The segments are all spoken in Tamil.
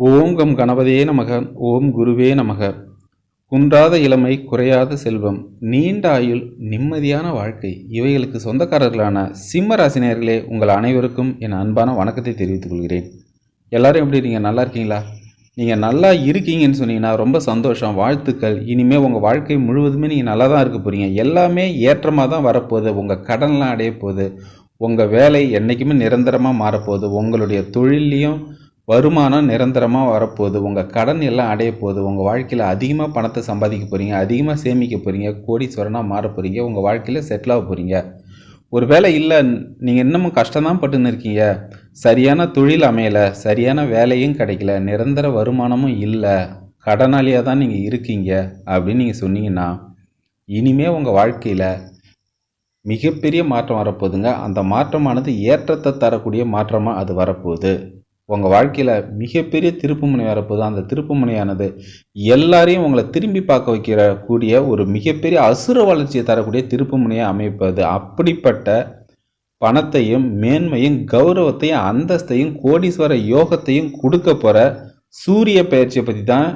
ஓம் கம் கணபதே நமக ஓம் குருவே நமக. குன்றாத இளமை குறையாத செல்வம் நீண்ட ஆயுள் நிம்மதியான வாழ்க்கை. இவைகளுக்கு சொந்தக்காரர்களான சிம்ம ராசினியர்களே உங்கள் அனைவருக்கும் என் அன்பான வணக்கத்தை தெரிவித்துக் கொள்கிறேன். எல்லாரும் எப்படி நீங்கள் நல்லா இருக்கீங்களா? நீங்கள் நல்லா இருக்கீங்கன்னு சொன்னீங்கன்னா ரொம்ப சந்தோஷம் வாழ்த்துக்கள். இனிமேல் உங்கள் வாழ்க்கை முழுவதுமே நீங்கள் நல்லா தான் இருக்க போகிறீங்க எல்லாமே ஏற்றமாக தான் வரப்போகுது. உங்கள் கடன்லாம் அடைய போகுது. உங்கள் வேலை என்றைக்குமே நிரந்தரமாக மாறப்போகுது. உங்களுடைய தொழிலையும் வருமானம் நிரந்தரமாக வரப்போகுது. உங்கள் கடன் எல்லாம் அடைய போகுது. உங்கள் வாழ்க்கையில் அதிகமாக பணத்தை சம்பாதிக்க போகிறீங்க அதிகமாக சேமிக்க போகிறீங்க கோடீஸ்வரனாக மாற போகிறீங்க உங்கள் வாழ்க்கையில் செட்டில் ஆக போகிறீங்க ஒரு வேலை இல்லை நீங்கள் இன்னமும் கஷ்டம்தான் பட்டுன்னு இருக்கீங்க. சரியான தொழில் அமையலை. சரியான வேலையும் கிடைக்கல. நிரந்தர வருமானமும் இல்லை. கடனாளியாக தான் நீங்கள் இருக்கீங்க அப்படின்னு நீங்கள் சொன்னீங்கன்னா இனிமே உங்கள் வாழ்க்கையில் மிகப்பெரிய மாற்றம் வரப்போகுதுங்க. அந்த மாற்றமானது ஏற்றத்தை தரக்கூடிய மாற்றமாக அது வரப்போகுது. உங்கள் வாழ்க்கையில் மிகப்பெரிய திருப்புமுனை வரப்போது அந்த திருப்புமுனையானது எல்லாரையும் உங்களை திரும்பி பார்க்க வைக்கிற கூடிய ஒரு மிகப்பெரிய அசுர வளர்ச்சியை தரக்கூடிய திருப்புமுனையை அமைப்பது. அப்படிப்பட்ட பணத்தையும் மேன்மையும் கௌரவத்தையும் அந்தஸ்தையும் கோடீஸ்வர யோகத்தையும் கொடுக்க போகிற சூரிய பயிற்சியை பற்றி தான்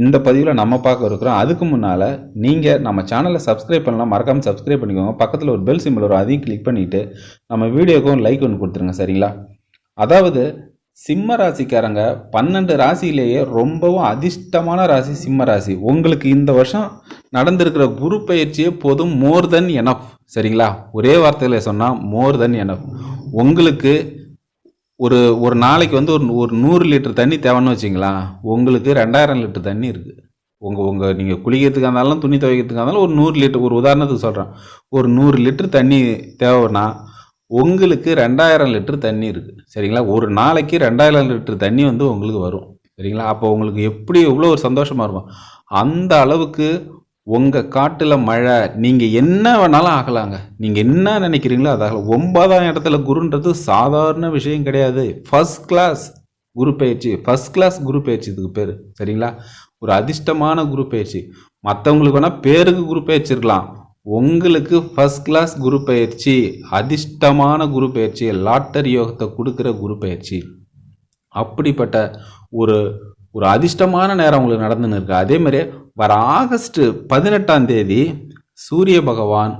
இந்த பதிவில் நம்ம பார்க்க இருக்கிறோம். அதுக்கு முன்னால் நீங்கள் நம்ம சேனலை சப்ஸ்கிரைப் பண்ணலாம். மறக்காமல் சப்ஸ்கிரைப் பண்ணிக்கோங்க. பக்கத்தில் ஒரு பெல் சிம்பிள் வரும். அதையும் கிளிக் பண்ணிவிட்டு நம்ம வீடியோக்கும் லைக் ஒன்று கொடுத்துருங்க. சரிங்களா? அதாவது சிம்ம ராசிக்காரங்க பன்னெண்டு ராசியிலேயே ரொம்பவும் அதிர்ஷ்டமான ராசி சிம்ம ராசி. உங்களுக்கு இந்த வருஷம் நடந்திருக்கிற குரு பயிற்சியே போதும் மோர் தென் எனஃப் சரிங்களா? ஒரே வார்த்தையில் சொன்னால் மோர் தென் எனஃப் உங்களுக்கு ஒரு ஒரு நாளைக்கு வந்து ஒரு ஒரு நூறு லிட்டர் தண்ணி தேவைன்னு வச்சிங்களா உங்களுக்கு ரெண்டாயிரம் லிட்டர் தண்ணி இருக்குது உங்கள் உங்கள் நீங்கள் குளிக்கிறதுக்காக இருந்தாலும் துணி துவைக்கிறதுக்காக இருந்தாலும் ஒரு நூறு லிட்டர் ஒரு உதாரணத்துக்கு சொல்கிறேன் ஒரு நூறு லிட்டர் தண்ணி தேவைன்னா உங்களுக்கு ரெண்டாயிரம் லிட்டர் தண்ணி இருக்குது சரிங்களா? ஒரு நாளைக்கு ரெண்டாயிரம் லிட்டர் தண்ணி வந்து உங்களுக்கு வரும். சரிங்களா? அப்போ உங்களுக்கு எப்படி எவ்வளோ ஒரு சந்தோஷமாக இருக்கும். அந்த அளவுக்கு உங்கள் காட்டில் மழை நீங்கள் என்ன வேணாலும் ஆகலாங்க. நீங்கள் என்ன நினைக்கிறீங்களோ அதாகலாம் ஒன்பதாம் இடத்துல குருன்றது சாதாரண விஷயம் கிடையாது. ஃபஸ்ட் கிளாஸ் குரு பயிற்சி. ஃபஸ்ட் கிளாஸ் குரு பயிற்சி இதுக்கு பேர். சரிங்களா? ஒரு அதிர்ஷ்டமான குரு பயிற்சி. மற்றவங்களுக்கு வேணால் பேருக்கு குரு பயிற்சி இருக்கலாம். உங்களுக்கு ஃபஸ்ட் கிளாஸ் குரு பயிற்சி அதிர்ஷ்டமான குரு பயிற்சி லாட்டரி யோகத்தை கொடுக்குற குரு பயிற்சி. அப்படிப்பட்ட ஒரு ஒரு அதிர்ஷ்டமான நேரம் உங்களுக்கு நடந்துன்னு இருக்கு. அதே மாதிரி வர ஆகஸ்ட் பதினெட்டாம் தேதி சூரிய பகவான்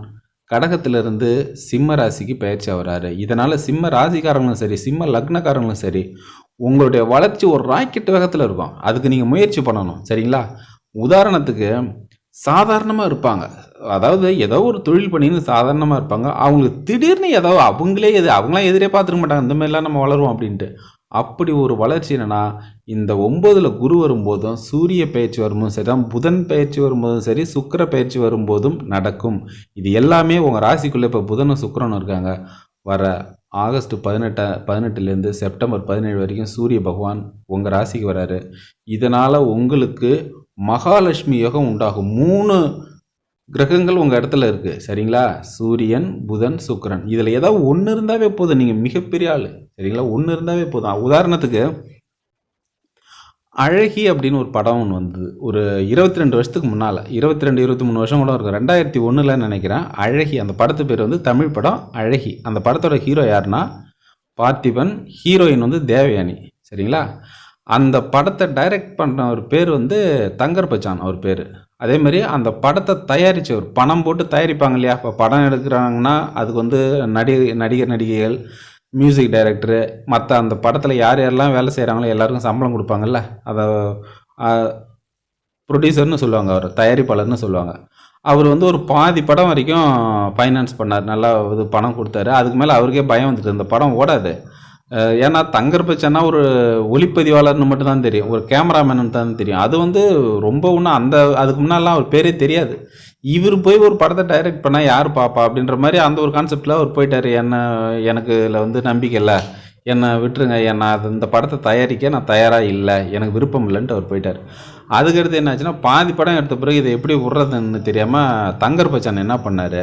கடகத்திலிருந்து சிம்ம ராசிக்கு பயிற்சி ஆகிறாரு. இதனால் சிம்ம ராசிக்காரங்களும் சரி சிம்ம லக்னக்காரங்களும் சரி உங்களுடைய வளர்ச்சி ஒரு ராக்கெட் வேகத்தில் இருக்கும். அதுக்கு நீங்கள் முயற்சி பண்ணணும். சரிங்களா? உதாரணத்துக்கு சாதாரணமாக இருப்பாங்க. அதாவது ஏதோ ஒரு தொழில் பண்ணின்னு சாதாரணமாக இருப்பாங்க. அவங்களுக்கு திடீர்னு ஏதோ அவங்களே எது அவங்களாம் எதிரே பார்த்துருக்க மாட்டாங்க. இந்த மாதிரிலாம் நம்ம வளருவோம் அப்படின்ட்டு. அப்படி ஒரு வளர்ச்சி என்னென்னா இந்த ஒம்போதில் குரு வரும்போதும் சூரிய பயிற்சி வரும்போதும் சரி தான் புதன் பயிற்சி வரும்போதும் சரி சுக்கர பயிற்சி வரும்போதும் நடக்கும். இது எல்லாமே உங்கள் ராசிக்குள்ளே இப்போ புதனும் சுக்கரனும் இருக்காங்க. வர ஆகஸ்ட் பதினெட்டா பதினெட்டுலேருந்து செப்டம்பர் பதினேழு வரைக்கும் சூரிய பகவான் உங்கள் ராசிக்கு வராரு. இதனால் உங்களுக்கு மகாலட்சுமி யோகம் உண்டாகும். மூணு கிரகங்கள் உங்கள் இடத்துல இருக்குது சரிங்களா? சூரியன் புதன் சுக்கரன். இதில் ஏதாவது ஒன்று இருந்தாவே போதும். நீங்கள் மிகப்பெரிய ஆள். சரிங்களா? ஒன்று இருந்தாவே போதும். உதாரணத்துக்கு அழகி அப்படின்னு ஒரு படம் ஒன்று வந்தது. ஒரு இருபத்தி ரெண்டு வருஷத்துக்கு முன்னால். இருபத்தி ரெண்டு இருபத்தி மூணு வருஷம் கூட இருக்கும். ரெண்டாயிரத்தி ஒன்றில் நினைக்கிறேன். அழகி. அந்த படத்து பேர் வந்து தமிழ் படம். அழகி. அந்த படத்தோட ஹீரோ யாருன்னா பார்த்திபன். ஹீரோயின் வந்து தேவயானி. சரிங்களா? அந்த படத்தை டைரக்ட் பண்ண ஒரு பேர் வந்து தங்கர் பச்சான் அவர் பேர். அதே மாதிரி அந்த படத்தை தயாரித்தவர் பணம் போட்டு தயாரிப்பாங்க இல்லையா? இப்போ படம் எடுக்கிறாங்கன்னா அதுக்கு வந்து நடிகை நடிகர் நடிகைகள் மியூசிக் டைரக்டரு மற்ற அந்த படத்தில் யார் யாரெல்லாம் வேலை செய்கிறாங்களோ எல்லாருக்கும் சம்பளம் கொடுப்பாங்கல்ல? அதை ப்ரொடியூசர்னு சொல்லுவாங்க அவர் தயாரிப்பாளர்னு சொல்லுவாங்க. அவர் வந்து ஒரு பாதி படம் வரைக்கும் ஃபைனான்ஸ் பண்ணார் நல்லா இது பணம் கொடுத்தாரு. அதுக்கு மேலே அவருக்கே பயம் வந்துட்டு இந்த படம் ஓடாது. ஏன்னா தங்கர் பச்சனா ஒரு ஒளிப்பதிவாளர்னு மட்டும் தான் தெரியும். ஒரு கேமராமேனு தான் தெரியும். அது வந்து ரொம்ப ஒன்றும் அந்த அதுக்கு முன்னாலாம் அவர் பேரே தெரியாது. இவர் போய் ஒரு படத்தை டைரக்ட் பண்ணால் யார் பாப்பா அப்படின்ற மாதிரி அந்த ஒரு கான்செப்டில் அவர் போயிட்டார். என்ன எனக்கு இதில் வந்து நம்பிக்கை இல்லை. என்னை விட்டுருங்க என்னை அது இந்த படத்தை தயாரிக்க நான் தயாராக இல்லை. எனக்கு விருப்பம் இல்லைன்ட்டு அவர் போயிட்டார். அதுக்கடுத்து என்னாச்சுன்னா பாதி படம் எடுத்த பிறகு இதை எப்படி விட்றதுன்னு தெரியாமல் தங்கர் பச்சான் என்ன பண்ணார்?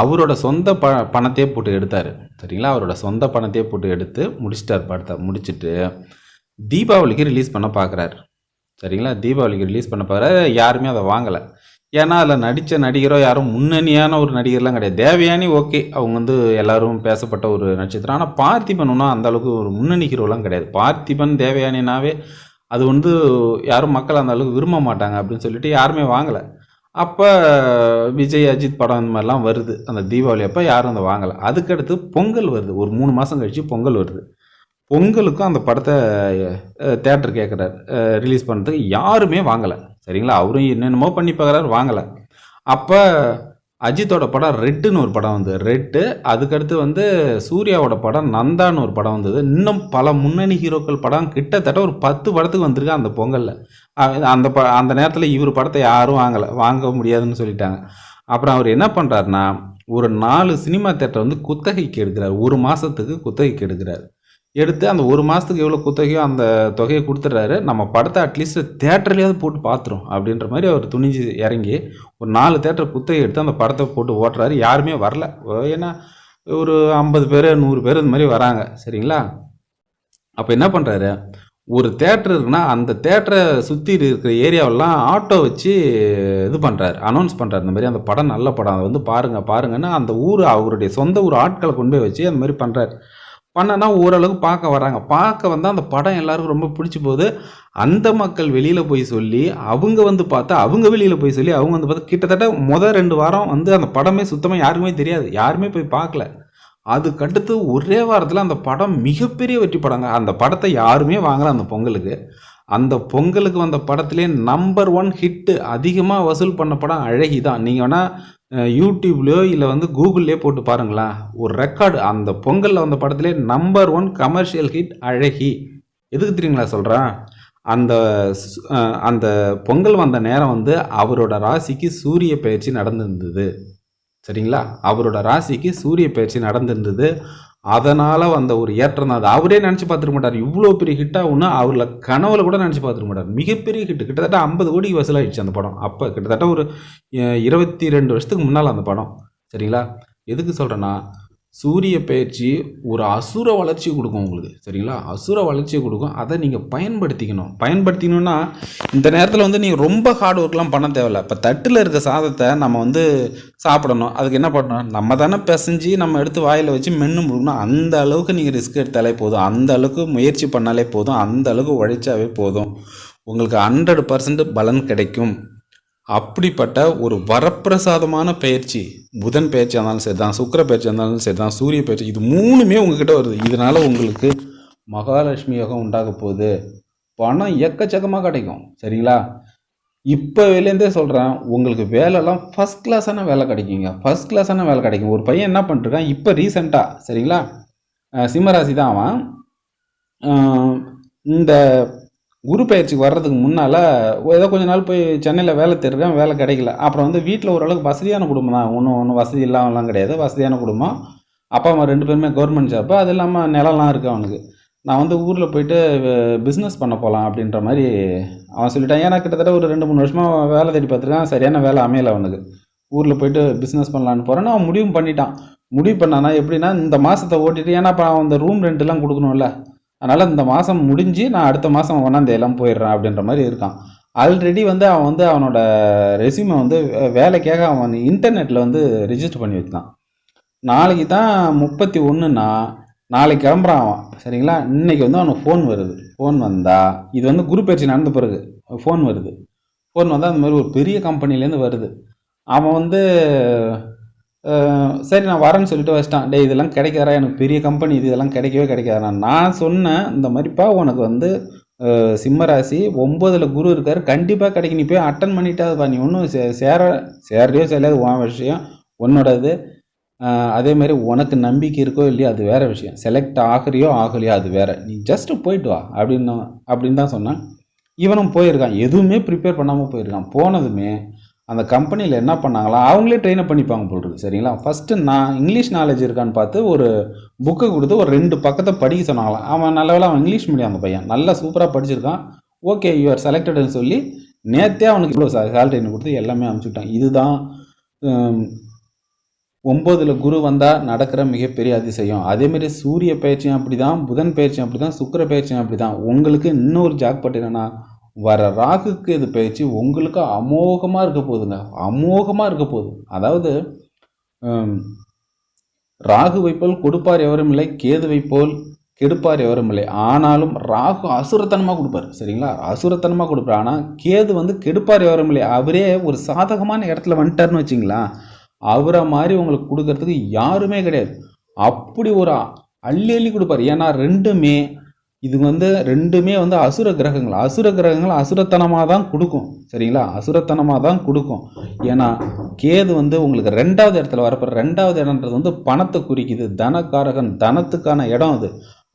அவரோட சொந்த ப பணத்தையே போட்டு எடுத்தார். சரிங்களா? அவரோட சொந்த பணத்தையே போட்டு எடுத்து முடிச்சிட்டார் படத்தை. முடிச்சுட்டு தீபாவளிக்கு ரிலீஸ் பண்ண பார்க்குறாரு சரிங்களா? தீபாவளிக்கு ரிலீஸ் பண்ண பார்க்குறாரு யாருமே அதை வாங்கலை. ஏன்னா அதில் நடித்த நடிகரோ யாரும் முன்னணியான ஒரு நடிகர்லாம் கிடையாது. தேவயானி ஓகே. அவங்க வந்து எல்லாரும் பேசப்பட்ட ஒரு நட்சத்திரம். ஆனால் பார்த்திபன் ஒன்றும் அந்த அளவுக்கு ஒரு முன்னணி ஹீரோலாம் கிடையாது. பார்த்திபன் தேவயானினாவே அது வந்து யாரும் மக்கள் அந்த அளவுக்கு விரும்ப மாட்டாங்க அப்படின்னு சொல்லிட்டு யாருமே வாங்கலை. அப்போ விஜய் அஜித் படம் இந்த மாதிரிலாம் வருது. அந்த தீபாவளி அப்போ யாரும் அதை வாங்கலை. அதுக்கடுத்து பொங்கல் வருது. ஒரு மூணு மாதம் கழித்து பொங்கல் வருது. பொங்கலுக்கும் அந்த படத்தை தேட்டர் கேட்குறாரு ரிலீஸ் பண்ணுறதுக்கு யாருமே வாங்கலை. சரிங்களா? அவரும் என்னென்னமோ பண்ணி பார்க்குறாரு வாங்கலை. அப்போ அஜித்தோட படம் ரெட்டுன்னு ஒரு படம் வந்தது. ரெட்டு அதுக்கடுத்து வந்து சூர்யாவோட படம் நந்தான்னு ஒரு படம் வந்தது. இன்னும் பல முன்னணி ஹீரோக்கள் படம் கிட்டத்தட்ட ஒரு பத்து படத்துக்கு வந்திருக்கு அந்த பொங்கலில். அந்த ப அந்த நேரத்தில் இவர் படத்தை யாரும் வாங்கலை வாங்க முடியாதுன்னு சொல்லிட்டாங்க. அப்புறம் அவர் என்ன பண்ணுறாருனா ஒரு நாலு சினிமா தேட்டர் வந்து குத்தகைக்கு எடுக்கிறார். ஒரு மாதத்துக்கு குத்தகைக்கு எடுக்கிறார். எடுத்து அந்த ஒரு மாதத்துக்கு எவ்வளோ குத்தகையோ அந்த தொகையை கொடுத்துட்றாரு. நம்ம படத்தை அட்லீஸ்ட் தேட்டர்லேயாவது போட்டு பார்த்துரும் அப்படின்ற மாதிரி அவர் துணிஞ்சு இறங்கி ஒரு நாலு தேட்டர் குத்தகை எடுத்து அந்த படத்தை போட்டு ஓட்டுறாரு. யாருமே வரல. ஏன்னா ஒரு ஐம்பது பேர் நூறு பேர் இந்த மாதிரி வராங்க. சரிங்களா? அப்போ என்ன பண்ணுறாரு ஒரு தேட்டர் இருக்குன்னா அந்த தேட்டரை சுற்றி இருக்கிற ஏரியாவெல்லாம் ஆட்டோ வச்சு இது பண்ணுறாரு அனௌன்ஸ் பண்ணுறாரு இந்த மாதிரி அந்த படம் நல்ல படம். அதை வந்து பாருங்கள் பாருங்கன்னா அந்த ஊர் அவருடைய சொந்த ஊர் ஆட்களை கொண்டு போய் வச்சு அந்த மாதிரி பண்ணுறாரு பண்ணனா ஓரளவுக்கு பார்க்க வராங்க பார்க்க வந்தால் அந்த படம் எல்லாருக்கும் ரொம்ப பிடிச்சி போகுது. அந்த மக்கள் வெளியில் போய் சொல்லி அவங்க வந்து பார்த்தா அவங்க வெளியில் போய் சொல்லி அவங்க வந்து பார்த்தா கிட்டத்தட்ட முதல் ரெண்டு வாரம் வந்து அந்த படமே சுத்தமாக யாருக்குமே தெரியாது. யாருமே போய் பார்க்கல. அதுக்கடுத்து ஒரே வாரத்தில் அந்த படம் மிகப்பெரிய வெற்றி படங்க. அந்த படத்தை யாருமே வாங்கல அந்த பொங்கலுக்கு. அந்த பொங்கலுக்கு வந்த படத்துலேயே நம்பர் ஒன் ஹிட்டு அதிகமாக வசூல் பண்ண படம் அழகி தான். நீங்கள் வேணால் யூடியூப்லேயோ இல்லை வந்து கூகுள்லேயோ போட்டு பாருங்களேன். ஒரு ரெக்கார்டு அந்த பொங்கலில் வந்த படத்துலேயே நம்பர் ஒன் கமர்ஷியல் ஹிட் அழகி. எதுக்கு தெரியுங்களா சொல்கிறேன் அந்த அந்த பொங்கல் வந்த நேரம் வந்து அவரோட ராசிக்கு சூரிய பயிற்சி நடந்திருந்தது. சரிங்களா? அவரோட ராசிக்கு சூரிய பயிற்சி நடந்திருந்தது. அதனால் வந்த ஒரு ஏற்றம் தான் அது. அவரே நினச்சி பார்த்துருக்க மாட்டார். இவ்வளோ பெரிய ஹிட்டாக ஒன்று அவரில் கனவுல கூட நினச்சி பார்த்துருக்க மாட்டார். மிகப்பெரிய ஹிட் கிட்டத்தட்ட ஐம்பது கோடிக்கு வசூலாகிடுச்சு அந்த படம். அப்போ கிட்டத்தட்ட ஒரு இருபத்தி ரெண்டு வருஷத்துக்கு முன்னால் அந்த படம். சரிங்களா? எதுக்கு சொல்கிறேன்னா சூரிய பயிற்சி ஒரு அசுர வளர்ச்சி கொடுக்கும் உங்களுக்கு சரிங்களா? அசுர வளர்ச்சியை கொடுக்கும். அதை நீங்கள் பயன்படுத்திக்கணும். பயன்படுத்திக்கணும்னா இந்த நேரத்தில் வந்து நீங்கள் ரொம்ப ஹார்ட் ஒர்க்லாம் பண்ண தேவையில்ல. இப்போ தட்டில் இருக்க சாதத்தை நம்ம வந்து சாப்பிடணும். அதுக்கு என்ன பண்ணணும்? நம்ம தானே பிசைஞ்சு நம்ம எடுத்து வாயில் வச்சு மென்று முழுக்கணும் அந்த அளவுக்கு நீங்கள் ரிஸ்க் எடுத்தாலே போதும். அந்த அளவுக்கு முயற்சி பண்ணாலே போதும். அந்த அளவுக்கு உழைச்சாவே போதும். உங்களுக்கு ஹண்ட்ரட் பர்சன்ட் பலன் கிடைக்கும். அப்படிப்பட்ட ஒரு வரப்பிரசாதமான பயிற்சி புதன் பயிற்சியாக இருந்தாலும் சரி தான் சுக்கர பயிற்சியாக இருந்தாலும் சரி தான் சூரிய பயிற்சி இது மூணுமே உங்ககிட்ட வருது. இதனால் உங்களுக்கு மகாலட்சுமி யோகம் உண்டாக போகுது. பணம் எக்கச்சக்கமாக கிடைக்கும் சரிங்களா? இப்போ வெளிலேருந்தே சொல்கிறேன் உங்களுக்கு வேலைலாம் ஃபஸ்ட் கிளாஸான வேலை கிடைக்குங்க. ஃபஸ்ட் கிளாஸான வேலை கிடைக்கும். ஒரு பையன் என்ன பண்ணிட்டுருக்கான் இப்போ ரீசெண்டாக சரிங்களா? சிம்மராசி தான் அவன். இந்த குரு பயிற்சிக்கு வர்றதுக்கு முன்னால் ஏதோ கொஞ்ச நாள் போய் சென்னையில் வேலை தேடுறேன் வேலை கிடைக்கல. அப்புறம் வந்து வீட்டில் ஓரளவுக்கு வசதியான குடும்பம் தான். ஒன்றும் ஒன்றும் வசதி இல்லாமலாம் கிடையாது. வசதியான குடும்பம். அப்பா அம்மா ரெண்டு பேருமே கவர்மெண்ட் ஜாப்பு அது இல்லாமல் நிலம்லாம் இருக்குது அவனுக்கு. நான் வந்து ஊரில் போயிட்டு பிஸ்னஸ் பண்ண போகலாம் அப்படின்ற மாதிரி அவன் சொல்லிட்டான். ஏன்னா கிட்டத்தட்ட ஒரு ரெண்டு மூணு வருஷமாக வேலை தேடி பார்த்துருக்கான். சரியான வேலை அமையலை அவனுக்கு. ஊரில் போயிட்டு பிஸ்னஸ் பண்ணலான்னு போகிறேன்னு அவன் முடிவும் பண்ணிட்டான். முடிவு பண்ணானா எப்படின்னா இந்த மாதத்தை ஓட்டிட்டு ஏன்னா இப்போ அவன் அந்த ரூம் ரெண்ட்லாம் கொடுக்கணும்ல. அதனால் இந்த மாதம் முடிஞ்சு நான் அடுத்த மாதம் ஒன்றாந்தேதியெல்லாம் போயிடுறேன் அப்படின்ற மாதிரி இருக்கான். ஆல்ரெடி வந்து அவன் வந்து அவனோட ரெசியூமை வந்து வேலைக்காக அவன் இன்டர்நெட்டில் வந்து ரிஜிஸ்டர் பண்ணி வச்சுதான். நாளைக்கு தான் முப்பத்தி ஒன்றுனா நாளைக்கு கிளம்புறான் அவன். சரிங்களா? இன்றைக்கி வந்து அவனுக்கு ஃபோன் வருது. ஃபோன் வந்தால் இது வந்து குரு பயிற்சி நடந்த பிறகு ஃபோன் வருது. ஃபோன் வந்தால் அந்த மாதிரி ஒரு பெரிய கம்பெனிலேருந்து வருது. அவன் வந்து சரி நான் வரேன்னு சொல்லிட்டு வச்சிட்டான். டே இதெல்லாம் கிடைக்காதா எனக்கு பெரிய கம்பெனி இது இதெல்லாம் கிடைக்கவே கிடைக்காது நான் சொன்னேன் இந்த மாதிரிப்பா உனக்கு வந்து சிம்மராசி ஒம்பதில் குரு இருக்கார் கண்டிப்பாக கிடைக்கும் நீ போய் அட்டன் பண்ணிட்டாதுப்பா நீ ஒன்றும் சே சேர சேரலையோ சேராது உன் விஷயம் உன்னோடது. அதே மாதிரி உனக்கு நம்பிக்கை இருக்கோ இல்லையோ அது வேறு விஷயம். செலக்ட் ஆகிறியோ ஆகலையோ அது வேறு. நீ ஜஸ்ட்டு போயிட்டு வா அப்படின்னு அப்படின்னு தான் சொன்னேன். இவனும் போயிருக்கான். எதுவுமே ப்ரிப்பேர் பண்ணாமல் போயிருக்கான். போனதுமே அந்த கம்பெனியில் என்ன பண்ணாங்களா? அவங்களே ட்ரெயினப் பண்ணிப்பாங்க போல் இருக்கு சரிங்களா? ஃபஸ்ட்டு நான் இங்கிலீஷ் நாலேஜ் இருக்கான்னு பார்த்து ஒரு புக்கை கொடுத்து ஒரு ரெண்டு பக்கத்தை படிக்க சொன்னாங்களாம் அவன் நல்ல வேலை அவன் இங்கிலீஷ் மீடியம் அந்த பையன். நல்லா சூப்பராக படிச்சிருக்கான். ஓகே யூஆர் செலக்டட்னு சொல்லி நேற்றே அவனுக்கு இவ்வளோ சேலரின்னு கொடுத்து எல்லாமே அனுப்பிச்சுட்டான். இதுதான் ஒம்போதில் குரு வந்தால் நடக்கிற மிகப்பெரிய அதிசயம். அதேமாரி சூரிய பயிற்சியும் அப்படி தான் புதன் பயிற்சியும் அப்படி தான் சுக்கர பயிற்சியும் அப்படி தான் உங்களுக்கு இன்னொரு ஜாக்பாட் என்னென்னா வர ராகுக்கு இது பயிற்சி உங்களுக்கு அமோகமாக இருக்க போகுதுங்க. அமோகமாக இருக்க போகுது. அதாவது ராகு வைப்போல் கொடுப்பார் எவரும் இல்லை கேது வைப்போல் கெடுப்பார் எவரும் இல்லை. ஆனாலும் ராகு அசுரத்தனமாக கொடுப்பார். சரிங்களா? அசுரத்தனமாக கொடுப்பார். ஆனால் கேது வந்து கெடுப்பார் எவரும் இல்லை. அவரே ஒரு சாதகமான இடத்துல வந்துட்டாருன்னு வச்சிங்களா அவரை மாதிரி உங்களுக்கு கொடுக்கறதுக்கு யாருமே கிடையாது. அப்படி ஒரு அள்ளி அள்ளி கொடுப்பார். ஏன்னா ரெண்டுமே இது வந்து ரெண்டுமே வந்து அசுர கிரகங்கள். அசுர கிரகங்கள் அசுரத்தனமாக தான் கொடுக்கும். சரிங்களா? அசுரத்தனமாக தான் கொடுக்கும். ஏன்னா கேது வந்து உங்களுக்கு ரெண்டாவது இடத்துல வரப்போ ரெண்டாவது இடம்ன்றது வந்து பணத்தை குறிக்குது. தனக்காரகன் தனத்துக்கான இடம் அது.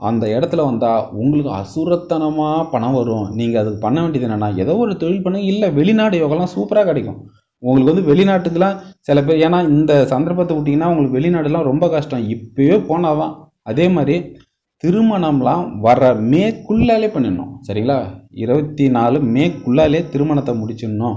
அந்த இடத்துல வந்தால் உங்களுக்கு அசுரத்தனமாக பணம் வரும். நீங்கள் அதுக்கு பண்ண வேண்டியது என்னென்னா ஏதோ ஒரு தொழில் பண்ணுங்க இல்லை வெளிநாடு யோகெல்லாம் சூப்பராக கிடைக்கும். உங்களுக்கு வந்து வெளிநாட்டுக்கெலாம் சில பேர் ஏன்னா இந்த சந்தர்ப்பத்தை விட்டிங்கன்னா உங்களுக்கு வெளிநாடுலாம் ரொம்ப கஷ்டம். இப்போயே போனால் தான் அதே மாதிரி திருமணம்லாம் வர மேக்குள்ளாலே பண்ணிடணும். சரிங்களா? இருபத்தி நாலு மேக்குள்ளாலே திருமணத்தை முடிச்சிடணும்.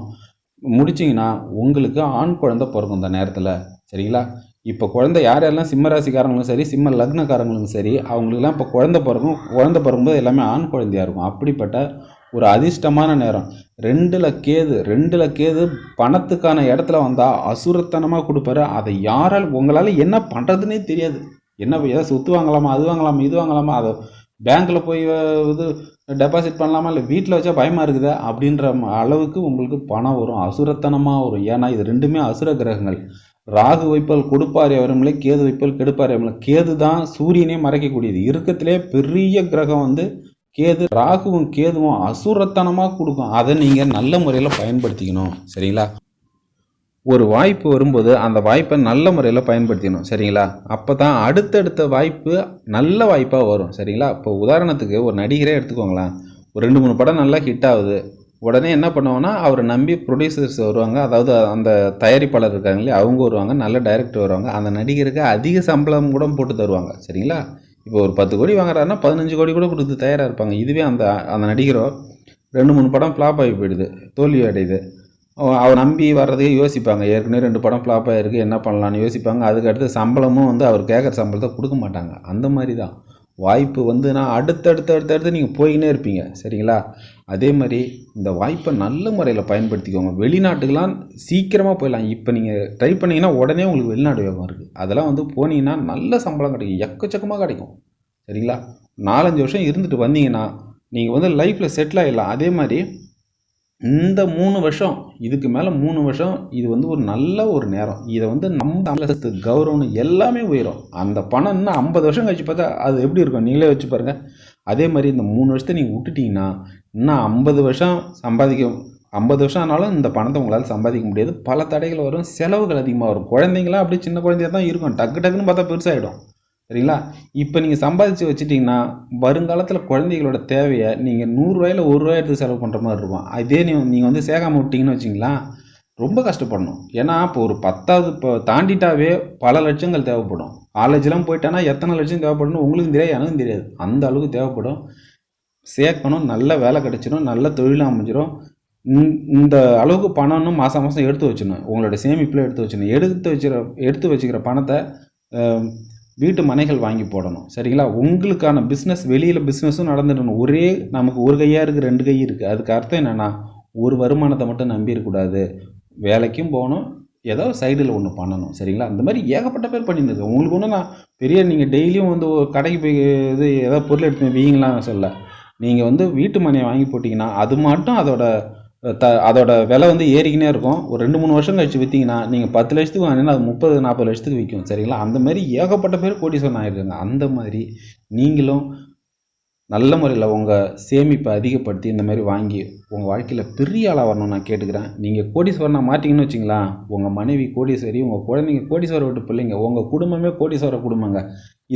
முடிச்சிங்கன்னா உங்களுக்கு ஆண் குழந்தை பிறக்கும் இந்த நேரத்தில். சரிங்களா? இப்போ குழந்தை யார் யாரெல்லாம் சிம்ம ராசிக்காரங்களும் சரி சிம்ம லக்னக்காரங்களும் சரி அவங்களுக்குலாம் இப்போ குழந்தை பிறக்கும் குழந்தை பிறக்கும்போது எல்லாமே ஆண் குழந்தையாக இருக்கும். அப்படிப்பட்ட ஒரு அதிர்ஷ்டமான நேரம். ரெண்டில் கேது ரெண்டில் கேது பணத்துக்கான இடத்துல வந்தால் அசுரத்தனமாக கொடுப்பாரு. அதை யாரால் உங்களால் என்ன பண்ணுறதுனே தெரியாது. என்ன ஏதோ சொத்து வாங்கலாமா அது வாங்கலாமா இது வாங்கலாமா அதை பேங்க்கில் போய் இது டெபாசிட் பண்ணலாமா இல்லை வீட்டில் வச்சா பயமாக இருக்குதா அப்படின்ற அளவுக்கு உங்களுக்கு பணம் வரும். அசுரத்தனமாக வரும். ஏன்னா இது ரெண்டுமே அசுர கிரகங்கள். ராகு வைப்பல் கொடுப்பார் எவருமில்லை கேது வைப்பல் கெடுப்பார் எவருமில்லை கேது தான் சூரியனே மறைக்கக்கூடியது. இருக்கத்திலே பெரிய கிரகம் வந்து கேது. ராகுவும் கேதுவும் அசுரத்தனமாக கொடுக்கும். அதை நீங்கள் நல்ல முறையில் பயன்படுத்திக்கணும். சரிங்களா? ஒரு வாய்ப்பு வரும்போது அந்த வாய்ப்பை நல்ல முறையில் பயன்படுத்திக்கணும் சரிங்களா? அப்போ தான் அடுத்தடுத்த வாய்ப்பு நல்ல வாய்ப்பாக வரும் சரிங்களா? இப்போ உதாரணத்துக்கு ஒரு நடிகரே எடுத்துக்கோங்களேன். ஒரு ரெண்டு மூணு படம் நல்லா ஹிட் ஆகுது. உடனே என்ன பண்ணுவோன்னா அவரை நம்பி ப்ரொடியூசர்ஸ் வருவாங்க. அதாவது அந்த தயாரிப்பாளர் இருக்காங்களே அவங்க வருவாங்க. நல்ல டைரக்டர் வருவாங்க. அந்த நடிகருக்கு அதிக சம்பளம் கூட போட்டு தருவாங்க சரிங்களா? இப்போ ஒரு பத்து கோடி வாங்குறாருன்னா பதினஞ்சு கோடி கூட கொடுத்து தயாராக இருப்பாங்க. இதுவே அந்த அந்த நடிகரோ ரெண்டு மூணு படம் ஃப்ளாப் ஆகி போயிடுது தோல்வி அடையுது. அவர் நம்பி வர்றதுக்கே யோசிப்பாங்க. ஏற்கனவே ரெண்டு படம் ஃப்ளாப் ஆகிருக்கு என்ன பண்ணலான்னு யோசிப்பாங்க. அதுக்கடுத்து சம்பளமும் வந்து அவர் கேட்குற சம்பளத்தை கொடுக்க மாட்டாங்க. அந்த மாதிரி தான் வாய்ப்பு வந்து நான் அடுத்தடுத்து அடுத்தடுத்து நீங்கள் போய்கினே இருப்பீங்க. சரிங்களா? அதே மாதிரி இந்த வாய்ப்பை நல்ல முறையில் பயன்படுத்திக்கோங்க. வெளிநாட்டுக்கெலாம் சீக்கிரமாக போயிடலாம். இப்போ நீங்கள் ட்ரை பண்ணீங்கன்னா உடனே உங்களுக்கு வெளிநாடு வேகம் இருக்குது அதெல்லாம் வந்து போனீங்கன்னா நல்ல சம்பளம் கிடைக்கும். எக்கச்சக்கமாக கிடைக்கும். சரிங்களா? நாலஞ்சு வருஷம் இருந்துட்டு வந்தீங்கன்னா நீங்கள் வந்து லைஃப்பில் செட்டில் ஆகிடலாம் அதே மாதிரி இந்த மூணு வருஷம் இதுக்கு மேலே மூணு வருஷம் இது வந்து ஒரு நல்ல ஒரு நேரம். இதை வந்து நம்ம தமிழகத்து கௌரவம் எல்லாமே உயரும். அந்த பணம் இன்னும் ஐம்பது வருஷம் கழிச்சு பார்த்தா அது எப்படி இருக்கும்? நீங்களே வச்சு பாருங்கள் அதே மாதிரி இந்த மூணு வருஷத்தை நீங்கள் விட்டுட்டீங்கன்னா இன்னும் ஐம்பது வருஷம் சம்பாதிக்க ஐம்பது வருஷம் ஆனாலும் இந்த பணத்தை உங்களால் சம்பாதிக்க முடியாது. பல தடைகள் வரும் செலவுகள் அதிகமாக வரும். குழந்தைங்களாம் அப்படியே சின்ன குழந்தையாக தான் இருக்கும். டக்கு டக்குன்னு பார்த்தா பெருசாகிடும் சரிங்களா? இப்போ நீங்கள் சம்பாதிச்சு வச்சுட்டிங்கன்னா வருங்காலத்தில் குழந்தைகளோட தேவையை நீங்கள் நூறுரூவாயில் ஒரு ரூபாய் எடுத்து செலவு பண்ணுற மாதிரி இருக்கும். அதே நீ நீங்கள் வந்து சேகாம விட்டிங்கன்னு வச்சிங்களா ரொம்ப கஷ்டப்படணும். ஏன்னா இப்போ ஒரு பத்தாவது இப்போ தாண்டிட்டாவே பல லட்சங்கள் தேவைப்படும். காலேஜ்லாம் போயிட்டானா எத்தனை லட்சம் தேவைப்படணும் உங்களுக்கும் தெரியாது எனக்கும் தெரியாது. அந்த அளவுக்கு தேவைப்படும். சேர்க்கணும் நல்ல வேலை கிடைச்சிடும் நல்ல தொழில் அமைஞ்சிடும் இந்த- இந்த அளவுக்கு பணம்னு மாதம் மாதம் எடுத்து வச்சிடணும். உங்களோட சேமிப்பில் எடுத்து வச்சிடணும். எடுத்து வச்சுக்கிற எடுத்து வச்சுக்கிற பணத்தை வீட்டு மனைகள் வாங்கி போடணும். சரிங்களா? உங்களுக்கான பிஸ்னஸ் வெளியில் பிஸ்னஸும் நடந்துடணும். ஒரே நமக்கு ஒரு கையாக இருக்குது ரெண்டு கை இருக்குது அதுக்கு அர்த்தம் என்னென்னா ஒரு வருமானத்தை மட்டும் நம்பி வேலைக்கும் போகணும். ஏதோ சைடில் ஒன்று பண்ணணும். சரிங்களா? அந்த மாதிரி ஏகப்பட்ட பேர் பண்ணிட்டு இருக்கேன் உங்களுக்கு ஒன்றும் நான் பெரிய நீங்கள் டெய்லியும் வந்து கடைக்கு போய் இது ஏதோ பொருள் எடுத்து வீங்கலாம் சொல்ல. நீங்கள் வந்து வீட்டு மனையை வாங்கி போட்டிங்கன்னா அது மட்டும் அதோட த அதோட விலை வந்து ஏறிக்கினே இருக்கும். ஒரு ரெண்டு மூணு வருஷம் கழிச்சு விற்றீங்கன்னா நீங்கள் பத்து லட்சத்துக்கு வாங்கினா அது முப்பது நாற்பது லட்சத்துக்கு விற்கும் சரிங்களா? அந்த மாதிரி ஏகப்பட்ட பேர் கோடீஸ்வரன் ஆகிருக்காங்க அந்த மாதிரி நீங்களும் நல்ல முறையில் உங்கள் சேமிப்பை அதிகப்படுத்தி இந்த மாதிரி வாங்கி உங்கள் வாழ்க்கையில் பெரிய ஆளாக வரணும் நான் கேட்டுக்கிறேன். நீங்கள் கோடீஸ்வரனாக மாட்டிங்கன்னு வச்சிங்களா உங்கள் மனைவி கோடீஸ்வரி உங்கள் குழந்தைங்க கோடீஸ்வர விட்டு பிள்ளைங்க உங்கள் குடும்பமே கோடீஸ்வர குடும்பங்க.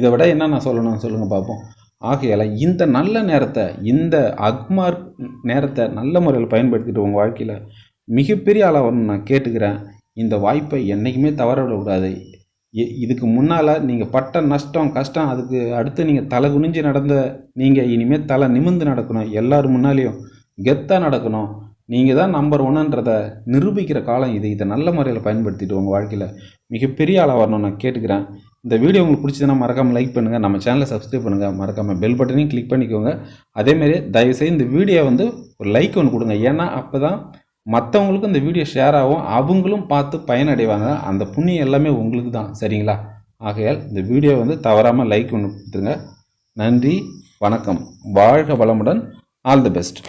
இதை விட என்ன நான் சொல்லணும் சொல்லுங்கள் பார்ப்போம். ஆகையால் இந்த நல்ல நேரத்தை இந்த அக்மார் நேரத்தை நல்ல முறையில் பயன்படுத்திட்டு உங்கள் வாழ்க்கையில் மிகப்பெரிய ஆளாக வரணும்னு நான் கேட்டுக்கிறேன். இந்த வாய்ப்பை என்றைக்குமே தவற விடக்கூடாது. இதுக்கு முன்னால் நீங்கள் பட்ட நஷ்டம் கஷ்டம் அதுக்கு அடுத்து நீங்கள் தலை குனிஞ்சு நடந்த நீங்கள் இனிமேல் தலை நிமிர்ந்து நடக்கணும். எல்லோரும் முன்னாலேயும் கெத்தாக நடக்கணும். நீங்கள் தான் நம்பர் ஒன்றுன்றதை நிரூபிக்கிற காலம் இது. இதை நல்ல முறையில் பயன்படுத்திட்டு உங்கள் வாழ்க்கையில் மிகப்பெரிய ஆளாக வரணும் நான் கேட்டுக்கிறேன். இந்த வீடியோ உங்களுக்கு பிடிச்சதுன்னா மறக்காமல் லைக் பண்ணுங்கள் நம்ம சேனலை சப்ஸ்கிரைப் பண்ணுங்கள் மறக்காமல் பெல் பட்டனையும் கிளிக் பண்ணிக்கோங்க. அதேமாரி தயவுசெய்து இந்த வீடியோ வந்து ஒரு லைக் ஒன்று கொடுங்க. ஏன்னா அப்போ தான் மற்றவங்களுக்கும் இந்த வீடியோ ஷேர் ஆகும். அவங்களும் பார்த்து பயனடைவாங்க. அந்த புண்ணியம் எல்லாமே உங்களுக்கு தான். சரிங்களா? ஆகையால் இந்த வீடியோ வந்து தவறாமல் லைக் ஒன்று கொடுத்துருங்க. நன்றி வணக்கம். வாழ்க வளமுடன். All the best